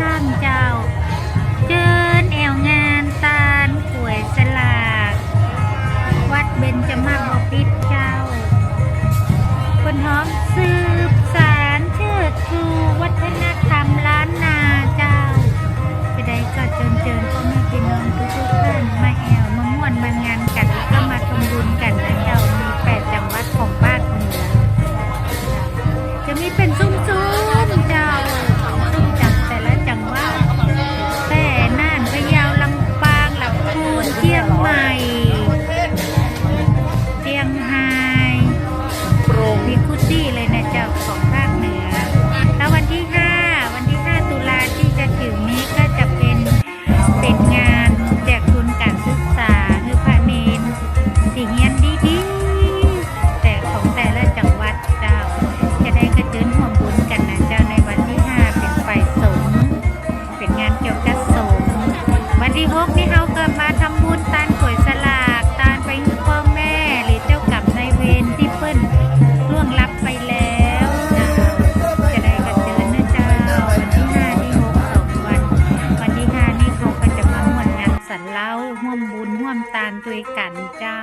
ท่านจ้า กี่ยวกับสงวันที่6นี่เขาก็มาทำบุญตานป่วยสลากตานไปพ่อแม่หรือเจ้ากรรมนายเวรที่เปิ้นล่วงลับไปแล้วเจ้าจะได้กระเจิญนะเจ้าวันที่5ที่6สองวัน วันที่5นี่เขาก็จะมาม่วนงานสันเล่าห่วมบุญห่วมตานตัวยกันเจ้า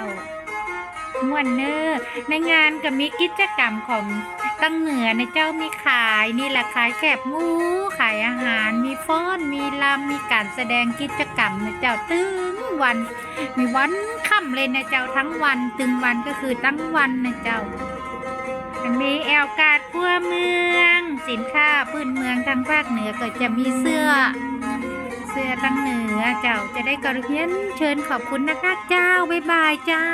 ม่วนเนอร์ในงานก็มีกิจกรรมของตั้งเหนือในเจ้ามีขายนี่แหละขายแคบหมูขายอาหารมีฟ้อนมีลำมีการแสดงกิจกรรมในเจ้าตึงวัน มีวันค่ำเลยนะเจ้าทั้งวันตึงวันก็คือตั้งวันนะเจ้ามีแอลกาดพัวเมือง สินค้าพื้นเมืองทางภาคเหนือก็จะมีเสื้อ สื้อตั้งเหนือเจ้าจะได้กระเพียนเชิญขอบคุณนะคะเจ้าบ๊ายบายเจ้า